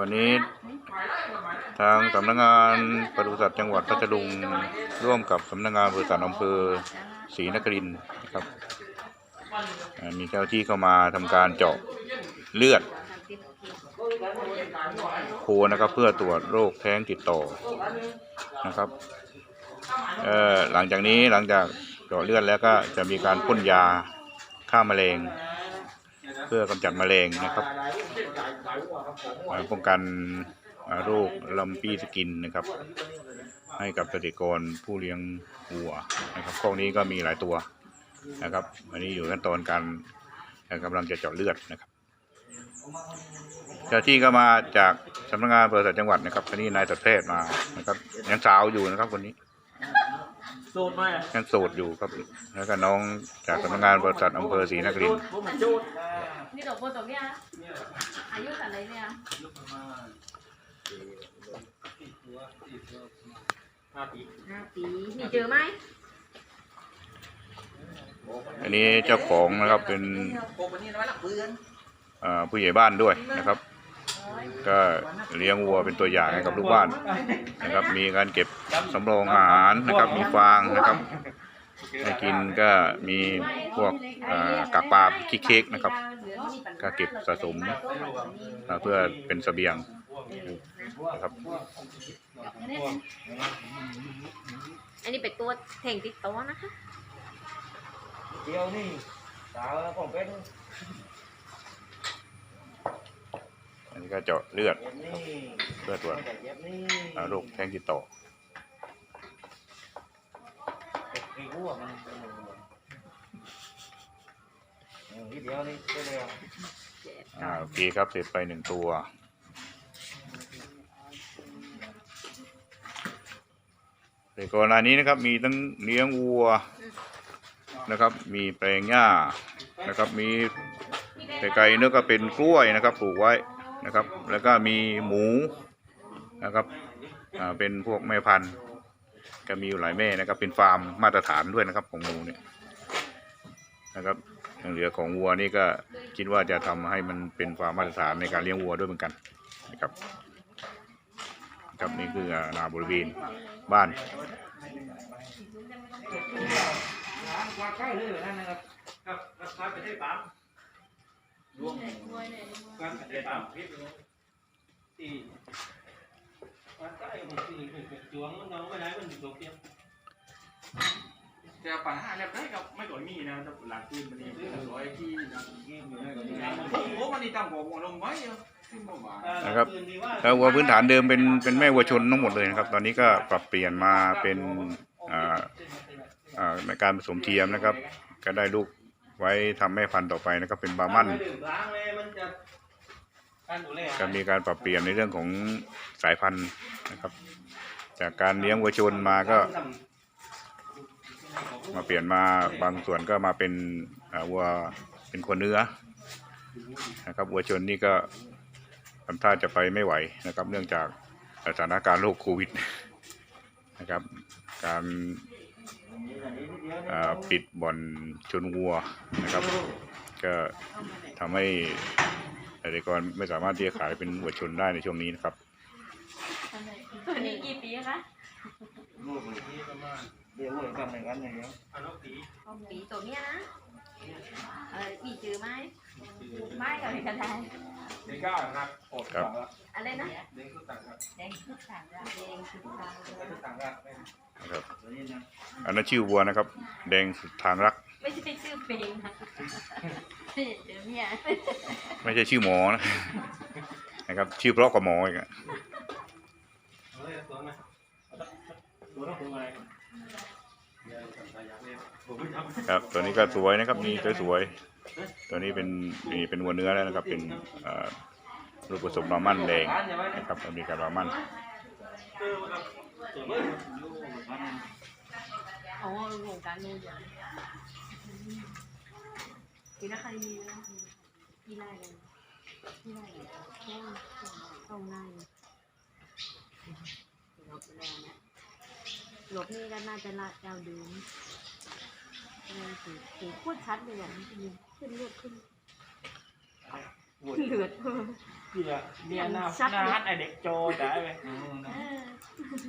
วันนี้ทางสำนักงานปศุสัตว์จังหวัดพัทลุงร่วมกับสำนักงานบริษัทอำเภอศรีนครินนะครับ มีเจ้าหน้าที่เข้ามาทำการเจาะเลือดโคนะครับเพื่อตรวจโรคแท้งติดต่อนะครับหลังจากนี้หลังจากเจาะเลือดแล้วก็จะมีการพ่นยาฆ่าแมลง เพื่อกำจัดแมลงนะครับป้องกันโรคลำปีสกินนะครับ ให้กับเกษตรกรผู้เลี้ยงวัวนะครับข้อนี้ก็มีหลายตัวนะครับ อันนี้อยู่ขั้นตอนการกำลังจะเจาะเลือดนะครับเจ้าที่ก็มาจากสำนักงานบริษัทจังหวัดนะครับคนนี้นายสัตวแพทย์มานะครับยังสาวอยู่นะครับคนนี้ สูตรมายังโสดอยู่ครับ แล้วก็น้องจากสำนักงานบริษัทอำเภอศรีนครินทร์ผมมันจูดนี่ดอกบัวตรงเนี้ยอายุเท่าไหรเนี่ย ห้าปีห้าปีนี่เจอไหมอันนี้เจ้าของนะครับเป็นโอ้วันนี้น้อยหลักเพื่อนเอ่อผู้ใหญ่บ้านด้วยนะครับ ก็เลี้ยงวัวเป็นตัวอย่างให้กับลูกบ้านนะครับ มีการเก็บ สำรองอาหารนะครับมีฟางนะครับให้กินก็มีพวกเอ่อกากปลาขี้เค้กนะครับ ก็เก็บสะสมเอ่อเพื่อเป็นเสบียงนะครับอันนี้เป็นตัวเถ่งติดตัวนะคะเดียวนี่สาวของเป็นอันนี้ก็เจาะเลือดเย็บนี่เพื่อตรวจเย็บนี่เอ่อโรคแท้งติดต่อ ไอ้หัวมันทีเดียวนี่ได้เลยอ่าโอเคครับเสร็จไปหนึ่งตัวในกรณีนี้นะครับมีทั้งเลี้ยงวัวนะครับ มีแปลงหญ้านะครับ มีไกลๆนึกก็เป็นกล้วยนะครับปลูกไว้นะครับ แล้วก็มีหมูนะครับ อ่าเป็นพวกแม่พันธุ์ ก็มีอยู่หลายแม่นะครับเป็นฟาร์มมาตรฐานด้วยนะครับของหมูเนี่ยนะครับยังเหลือของวัวนี่ก็คิดว่าจะทำให้มันเป็นฟาร์มมาตรฐานในการเลี้ยงวัวด้วยเหมือนกันนะครับครับนี่คือนาบริเวณบ้านวางใกล้เลยนั่นนะครับครับรับทายไปได้ปั๊มรวมกันไปได้ปั๊มพิษที่วางใก แต่ปัญหาเนี่ยได้กับไม่ก่อยมีนะแต่หลังคืนมันนี่เรื่องร้อยที่นะยิ่งอยู่ได้ก็ผมได้ผมมันนี่ตามหัวหัวลงไว้เนอะขึ้นมาว่านะครับแล้ววัวพื้นฐานเดิมเป็นเป็นแม่วัวชนทั้งหมดเลยนะครับ ตอนนี้ก็ปรับเปลี่ยนมาเป็นอ่าอ่าในการผสมเทียมนะครับ ก็ได้ลูกไว้ทำแม่พันธุ์ต่อไปนะครับเป็นบาร์มัน ก็มีการปรับเปลี่ยนในเรื่องของสายพันธุ์นะครับ จากการเลี้ยงวัวชนมาก็ มาเปลี่ยนมาบางส่วนก็มาเป็นวัวเป็นคนเนื้อนะครับวัวชนนี่ก็ทำท่าจะไปไม่ไหวนะครับ เนื่องจากสถานการณ์โรคโควิดนะครับ การปิดบ่อนชนวัวนะครับ ก็ทำให้ เกษตรกรไม่สามารถที่จะขายเป็นวัวชนได้ในช่วงนี้นะครับ ตัวนี้กี่ปีคะลูกนี่ประมาณเดี๋ยวทำอย่างนั้นอย่างเงี้ยสองปีตัวเนี้ยนะ เออปีเจอไหมไม่กับไม่กันได้ในก้าครับอดครับอะไรนะเด็กก็ต่างครับแดงทุกทางแดงทุกทางต่างกันนะครับตัวนี้นะอันนั้นชื่อวัวนะครับ แดงสุดทางรัก ไม่ใช่ชื่อเพลงนะ เดี๋ยวเนี่ยไม่ใช่ชื่อหมอนะ นะครับ ชื่อเพราะกว่าหมออีกอะเฮ้ยตัวไหมตัวต้องตัวไหมครับ ตัวนี้ก็สวยนะครับนี่สวยๆตัวนี้เป็นนี่เป็นวัวเนื้อแล้วนะครับ เป็นเอ่อลูกผสมบาร์มันแดงนะครับอเมริกันบาร์มันโอ้โหการนู่น อย่างปีนักคดีนะพี่ไล่เลยพี่ไล่เลยต้องไล่หลบแล้วนะหลบนี่ก็น่าจะละเจ้าเดิมเออสีสีพูดชัดเลยอะมันจะขึ้นเลือดขึ้นเลือดเพี่ยเนี่ยหน้าหน้าฮัดไอเด็กโจได้ไหมเออ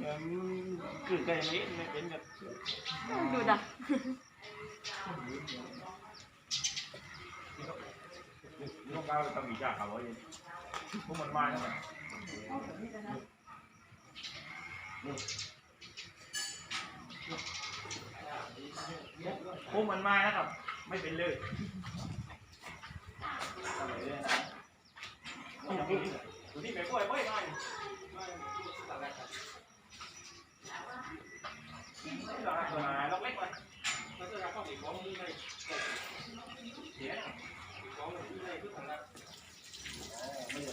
เออคือไก่นี้ไม่เป็นแบบดูดัก ลูกก้าวต้องมีจากเขาไว้พวกมันมาแล้วพวกมันมานะครับ ไม่เป็นเลยดูที่ไปป่วยป่วยหน่อยล็อกเล็กไปแล้วจะเข้าอีกของมือในเดี๋ยวของมือในเพื่อทำงาน ไม่ได้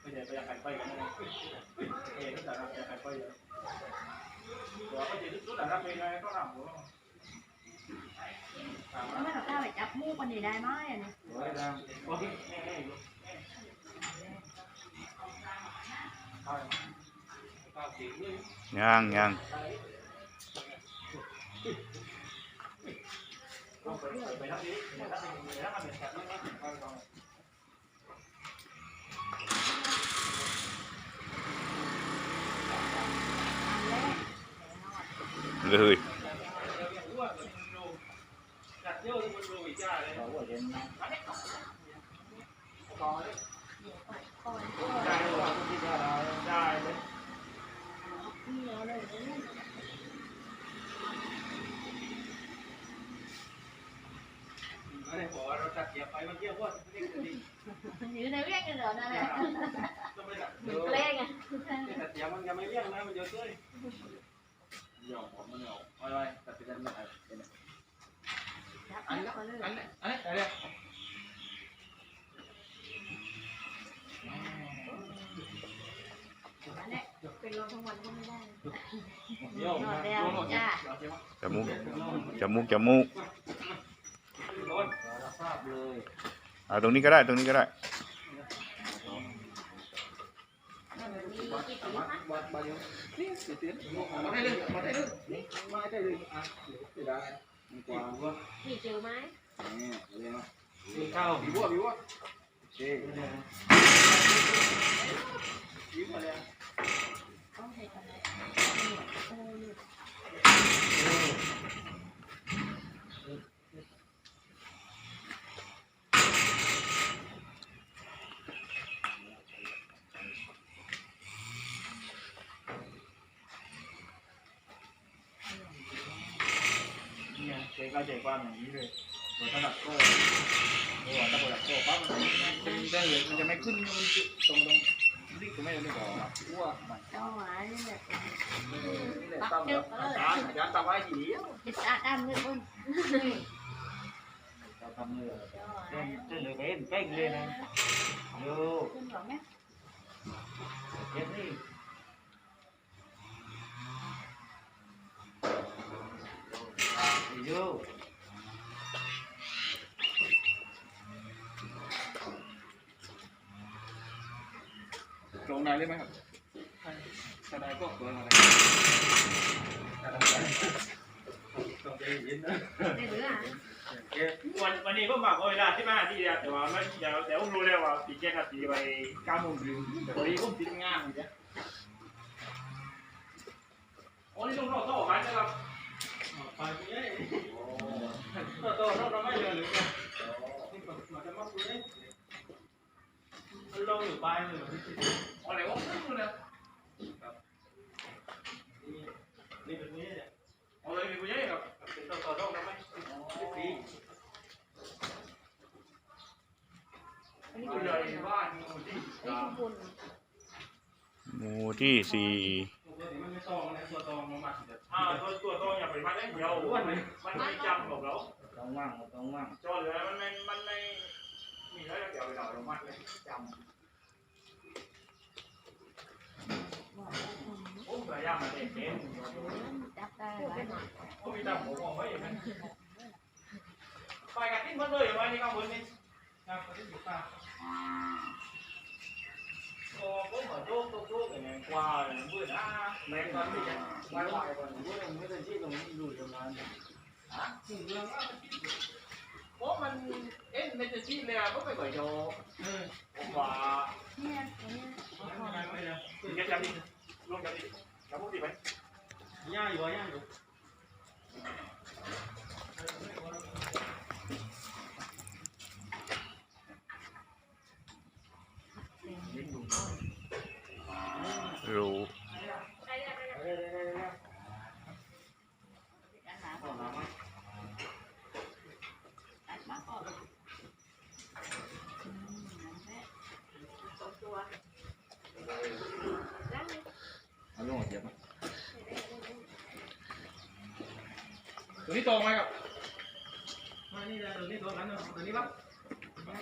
ไม่ได้ไปอยากขายไปกันนะเองก็จะรับอยากขายไปเยอะเดี๋ยวก็จะรู้แต่รับไปไงก็ทำหัว แล้วไม่ต้องกล้าไปจับมูกมันนี่ได้ไหมอะเนี่ย โอ้ยดาว โอเคแน่ๆอยู่ ข้าวสี นี่ย่างย่าง ต้องไปไปรับนี้ไปรับนี้ไปรับนี้แบบนี้นะ อันแรก เลย จัดเยอะที่มันรู้วิจารณ์เลย เราก็เห็นนะ คอย ได้เลย ที่ว่าเรา ได้เลย นี่เอาเลย ไม่ได้บอกว่าเราจัดเกียร์ไปมันเยี่ยมว่าเรียกจะดี อยู่ในเรียกกันเหรอนั่นแหละ ต้องไม่จัด เหมือนเกล้งอะ จัดเกียร์มันยังไม่เรียกนะมันเยอะเกินยอมผมมันยอมไปไปจัดไปจัดมาเป็น จับ อันนี้ เอาเลย อันนี้อันนี้อะไร อันนี้เป็นลมทั้งวันก็ไม่ได้ โยม นอนแล้วจ้า จมูกจ มูกจมูกเอาตรงนี้ก็ได้ตรงนี้ก็ได้พี่เทียนไม่ได้เลยได้มีกวางว่ามีเจอไหมเข้าวมีบัวมีบัวเลยต้องใช้กันเลยเจ๊ก็ใจความอย่างนี้เลยโดยระดับโก้โอ้ระดับโก้ปั๊บมันจะมีได้เลยมันจะไม่ขึ้นมันตรงตรงนี่ก็ไม่ได้ไม่บอก บัวมัน เจ้าหวานนี่แหละ นี่แหละตั้งแล้วอาจารย์อาจารย์ตั้งไว้ทีเดียวพิซซ่าด้านมืดอุ่นเราทำเลยเจ้าหวานเต้นเต้นเลยเป้งเป้งเลยนะโย่ขึ้นหรอเนี่ยเย็นนี่โย่ตรงไหนเลยไหมครับถ้าได้ก็เปิดมาเลยถ้าได้ต้องใจเย็นนะ ไม่เหลือวันวันนี้ผมบอกว่าเวลาที่มาที่เดียวแต่ว่าไม่เดี๋ยวเดี๋ยวผมรู้แล้วว่าปีแค่กับปีไปเก้าโมงถึงแต่วันนี้ผมติดงานอยู่เนี่ยโอ้นี่ลุงเราโต้กันนะครับไปเย้โตโตโตเราไม่เยอะหรือไงมาจะมาคุยมันลงอยู่ปลายเลยอะไรวะไม่รู้เลย นี่เป็นนี้เนี่ย เลยมีกูยอะครับเป็นโตโตโตเราไม่ปีอันนี้กูคุณเลเลยยบ้านกูที่อันนี้คุณหมู่ที่สี่ตัวตองมันมาเดี๋ยวอ่าตัวตัวตอย่าไปมัดได้เดียวมันไม่จำกับเราต้องว่างต้องว่างจอเหลือมันไม่มันไม่มีแล้วเดี๋ยวเราเรามัดเลยจำโอ้ยพยายามมาเด็กเด็กจับได้ไหมผมมีตาผมมองไว้อย่างนั้นไปกันที่มันเลยไว้นี่ข้างบนนี่ครับคนที่อยู่ป่าโอ้ผมเหมือนโรคโรคโรคอย่างเงี้ยกว่าเบื่อนะแม่ตอนที่จะ ไว้ไว้ก่อนไม่ต้องไม่ต้องที่ตรงนี้อยู่ตรงนั้นโอ้มันเอ๊ะไม่จะที่เลยก็ไปก่อยโจเออผมว่าเนี่ยอันเนี้ย ย่าอยู่ย่าอยู่ รู้ เอาลงเดี๋ยวมา ตัวนี้ตรงไหมครับมานี่เลยตัวนี้ตรงกันเนาะตัวนี้ปะ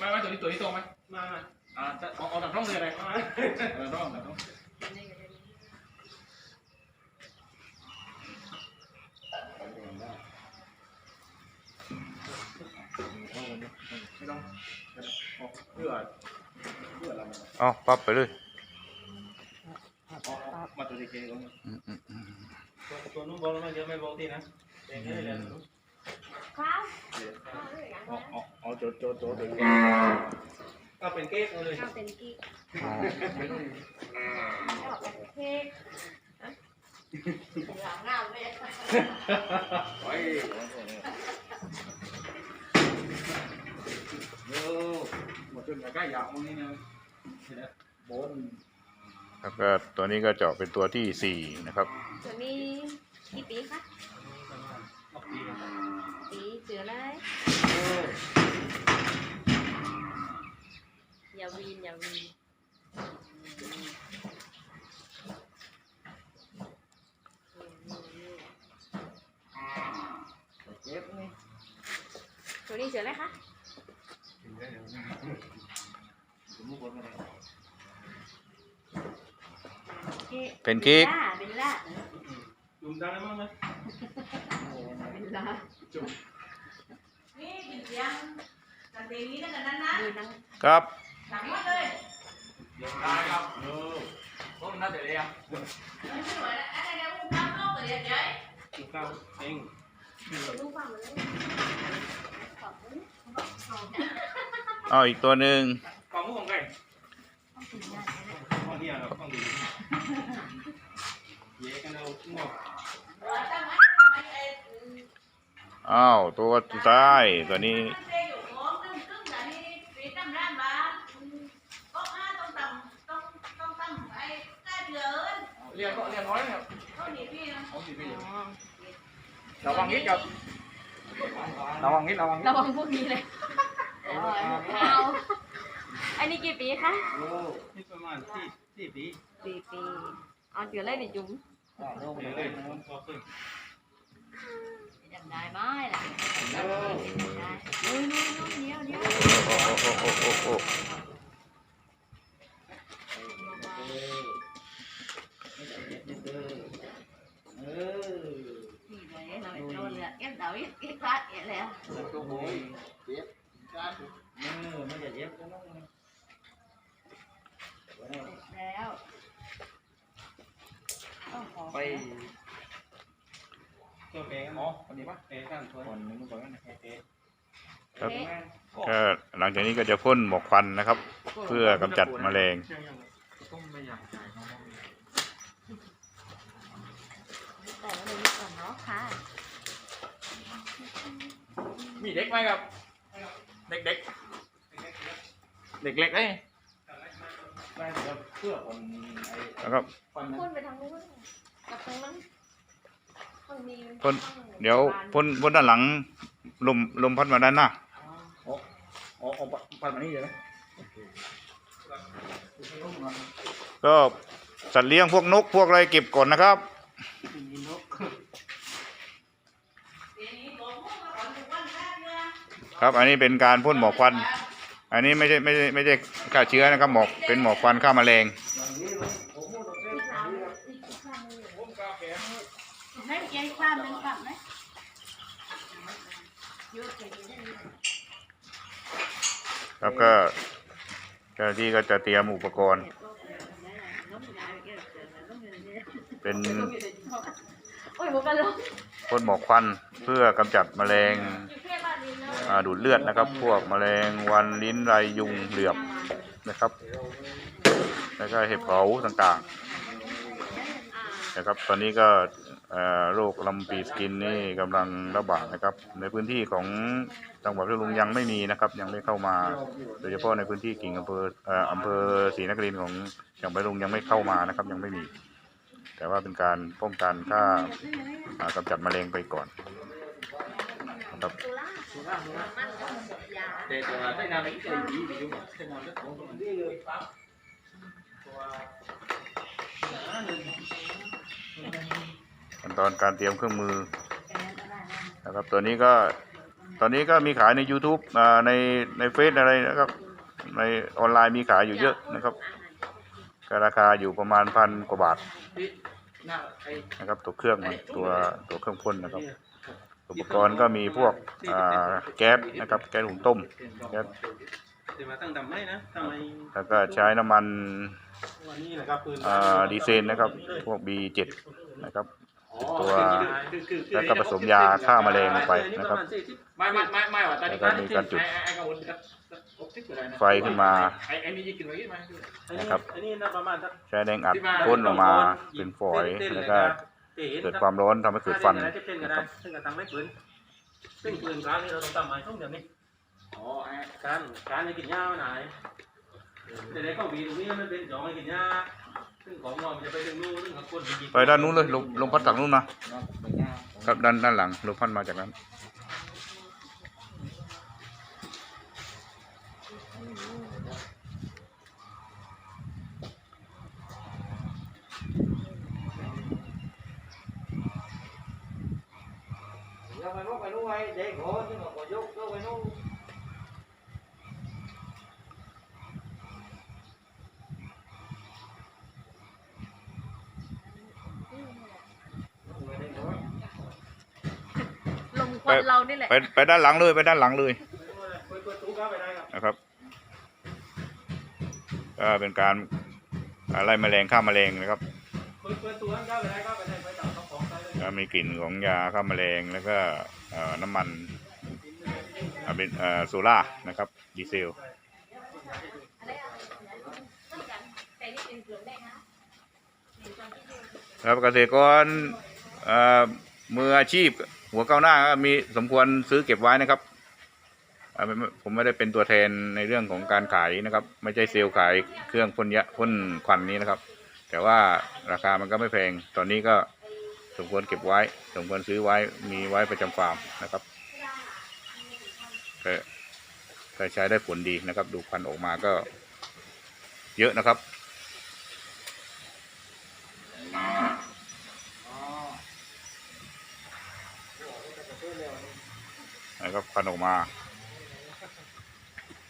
มามาตัวนี้ตัวนี้ตรงไหมมามาอ่าจะเอาเอาจากร่องเลยอะไรมาเอาจากร่องจากร่องไม่ต้องเพื่อเพื่ออะไรเอาปรับไปเลยมาตัวดีเจก่อนอืมอืมอืมตัวตัวนู้นบอกแล้วมันเยอะไม่บอกที่นะ เองเลยเลยข้าเอาเอาเอาโจโจโจเดี๋ยวก็เป็นเก๊กเลยข้าเป็นกิ๊กอ๋อข้าวเป็นเค้กหลังงามเลยไว้โย่หมดจนใกล้ยาวมึงนี่นะบนแล้วก็ตัวนี้ก็เจาะเป็นตัวที่สี่นะครับตัวนี้กี่ปีคะ ออกปีปีเสืออะไรอย่าวีนอย่าวีนเจ็บนี่ตัวนี้เสืออะไรคะถึงมุกคนอะไรเป็นกิ๊กเบลล่า จุ่มดังได้มั้งไหม เบลล่าจุ่มนี่เป็นเสียงกันเตนี้แล้วกันนั้นนะดูนังครับหลังหมดเลยเดี๋ยวตายครับโย่พวกนั้นเดี๋ยวเรียกไม่ไหวแล้วอะไรเนี่ยอุ้มข้าวโลกเลยเดี๋ยวกินข้าวเองลูกฟังมาเลยขอบคุณเอาอีกตัวหนึ่งฟังมุกของใครต้องถึงงานเลยฟังเนี่ยเราฟังดีเย่กันเอางอก ตั้งไว้ตั้งไว้ไอ้ อ้าวตัวสุดท้ายตัวนี้ตั้งเตอยู่ของตึ้งตึ้งแต่นี่ปีตั้งร้านบ้านก็ห้าต้องตั้งต้องต้องตั้งไอ้ใกล้เดือนเรียนก็เรียนน้อยครับเขาหนีพี่นะเอาสิพี่อ๋อระวังนิดครับระวังนิดระวังนิดระวังพวกนี้เลยเอาอันนี้กี่ปีคะโอ้นี่ประมาณสี่สี่ปีสี่ปีเอาเดี๋ยวเล่นในจุ๋มเดี๋ยวเลยพอขึ้นจำได้ไหมล่ะได้นู้นนู้นนู้นเดี๋ยวเดี๋ยว โอ้โอ้โอ้โอ้โอ้ เออ นี่เลยเราโดนเลยเก็บดาวเก็บคลาดเก็บแล้ว ตัวโอยเจ็บกันเออไม่จะเจ็บกันแล้ว แล้วต้องขอ ไปตัวเองอ๋อคนนี้ปะเอ๊ะท่านช่วยคนนึงก่อนนะเอ๊ะ ครับก็หลังจาก นี้ก็จะพ่นหมอกควันนะครับ เพื่อกำจัดแมลงต้องไม่อยากจ่ายน้องแต่ว่าเลยก่อนเนาะค่ะมีเด็กไหมครับ เด็กเด็กเด็กเล็กเอ้ยได้เดี๋ยวเพื่อคนไอ้แล้วก็ฟันนะพ่นไปทางนู้นกับทางนั้นมันมีพ่นเดี๋ยวพ่นพ่นด้านหลังลมลมพัดมาด้านหน้าอ๋อ อ๋อเอาปันมานี่เลยนะก็สัตว์เลี้ยงพวกนกพวกอะไรเก็บก่อนนะครับครับอันนี้เป็นการพ่นหมอกควัน อันนี้ไม่ใช่ไม่ใช่ไม่ใช่ฆ่าเชื้อนะครับหมอกเป็นหมอกควันฆ่าแมลง ครับก็เจ้าหน้าที่ก็จะเตรียมอุปกรณ์ เป็นโอ้ยหมกันแล้วพ่นหมอกควันเพื่อกำจัดแมลงอ่าดูดเลือดนะครับ พวกแมลงวันลิ้นไรยุงเหลือบนะครับ แล้วก็เห็บเผาต่างๆนะครับ ตอนนี้ก็เอ่อโรคลำปีสกินนี่กำลังระบาดนะครับ ในพื้นที่ของ จังหวัดพัทลุงยังไม่มีนะครับ ยังไม่เข้ามา โดยเฉพาะในพื้นที่กิ่งอำเภอออำเภอศรีนครินทร์ของจังหวัดพัทลุงยังไม่เข้ามานะครับ ยังไม่มี แต่ว่าเป็นการป้องกันฆ่ากำจัดแมลงไปก่อนนะครับแต่ตัวได้งไปยุ่งได้งานเรื่องของมันนี่เลยปั๊บขั้นตอนการเตรียมเครื่องมือนะครับตัวนี้ก็ ตอนนี้ก็มีขายใน YouTube ในในเฟซอะไรนะครับ ในออนไลน์มีขายอยู่เยอะนะครับก็ราคาอยู่ประมาณพันกว่าบาทนะครับตัวเครื่องมันตัวตัวเครื่องพ่นนะครับ อุปกรณ์ก็มีพวกแก๊สนะครับ แก๊สหุงต้มแก๊สแล้วก็ใช้น้ำมันดีเซลนะครับ พวก B7 นะครับตัวแล้วก็ผสมยาฆ่าแมลงลงไปนะครับ ไม่ไม่ไม่ไม่ว่ะตอนนี้แล้วก็มีการจุดไอ้ไอ้กังวลครับทิศอะไรนะไฟขึ้นมาไอ้ไอ้นี่ยิงขึ้นมาอีกไหมนะครับ อันนี้น่าประมาณสักใช้แรงอัดพ่นออกมาเป็นฝอยแล้วก็เกิดความร้อนทำให้เกิดฟันจะเป็นก็ได้ซึ่งก็ทำไม่ปืนซึ่งปืนการนี้เราต้องทำมาช่วงเดียวนี้อ๋อไอ้การการจะกินหญ้าไหนแต่ในข้องบีตรงนี้มันเป็นหยองให้กินหญ้าซึ่งของเรามันจะไปดึงนู่นซึ่งของคนยิงไปด้านนู้นเลยลงลงพัดจากนู้นมาครับด้านด้านหลังลงพัดมาจากนั้น ไปนู่นไปนู่นไว้เด็กโหซึ่งเราก็ยกยกไปนู่นลงควันเรานี่แหละไปไปด้านหลังเลยไปด้านหลังเลยเปิดเปิดตู้เข้าไปได้ครับนะครับก็เป็นการอ่าไล่แมลงฆ่าแมลงนะครับเปิดเปิดตู้เข้าไปได้เข้าไปได้ไปต่อของไปเลยก็มีกลิ่นของยาฆ่าแมลงแล้วก็เอ่อ น้ำมันเป็นโซล่านะครับดีเซลครับเกษตรกรเมืออาชีพหัวก้าวหน้าก็มีสมควรซื้อเก็บไว้นะครับผมไม่ได้เป็นตัวแทนในเรื่องของการขายนะครับ ไม่ใช่เซลล์ขายเครื่องพ่นยะพ่นควันนี้นะครับ แต่ว่าราคามันก็ไม่แพงตอนนี้ก็ สมควรเก็บไว้ สมควรซื้อไว้มีไว้ประจำฟาร์มนะครับก็ก็ใช้ได้ผลดีนะครับ ดูควันออกมาก็ เยอะนะครับนะครับควันออกมา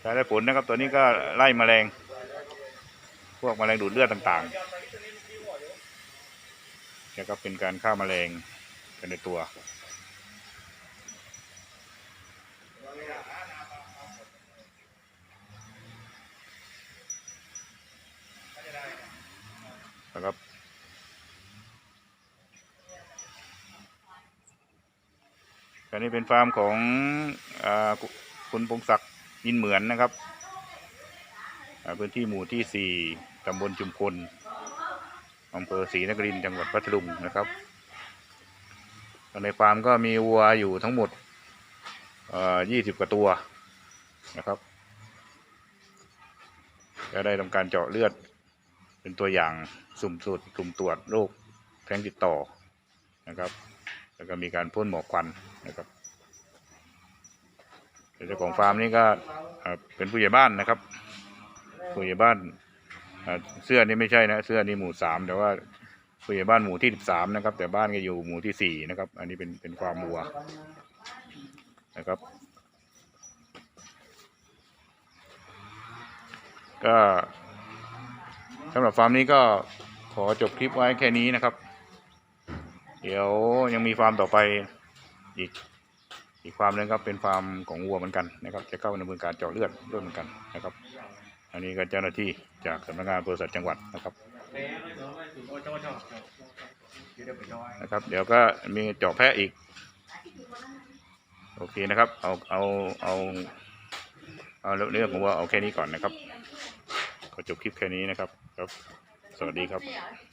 ใช้ได้ผลนะครับ ตัวนี้ก็ไล่แมลง พวกแมลงดูดเลือดต่างๆ แล้วก็เป็นการฆ่าแมลงกันในตัว นะครับ อันนี้เป็นฟาร์มของอคุณพงศักดิ์ยินเหมือนนะครับ พื้นที่หมู่ที่สี่ตำบลจุมพล อำเภอศรีนครินทร์จังหวัดพัทลุงนะครับในฟาร์มก็มีวัวอยู่ทั้งหมดยี่สิบกว่าตัวนะครับก็ได้ทำการเจาะเลือด เป็นตัวอย่างสุ่มสูตรสุ่มตรวจโรคแท้งติดต่อนะครับ แล้วก็มีการพ่นหมอกควันนะครับเจ้าของฟาร์มนี่ก็เอ่อเป็นผู้ใหญ่บ้านนะครับผู้ใหญ่บ้าน เสื้อนี่ไม่ใช่นะเสื้อนี่หมู่สามแต่ว่าผู้ใหญ่บ้านหมู่ที่สิบสามนะครับ แต่บ้านก็อยู่หมู่ที่สี่นะครับ อันนี้เป็นเป็นฟามวัวนะครับ ก็สำหรับฟาร์มนี้ก็ขอจบคลิปไว้แค่นี้นะครับ เดี๋ยวยังมีฟาร์มต่อไปอีกอีกฟาร์มหนึงครับเป็นฟาร์มของวัวเหมือนกันนะครับ จะเข้าดำเนินการเจาะเลือดด้วยเหมือนกันนะครับ อันนี้ก็เจ้าหน้าที่ จากสำนักงานบริษัทจังหวัดนะครับนะครับ เดี๋ยวก็มีเจาะแพะอีก โอเคนะครับ เอาเอาเอาเอาเรื่องของว่าเอาแค่นี้ก่อนนะครับขอจบคลิปแค่นี้นะครับครับ สวัสดีครับ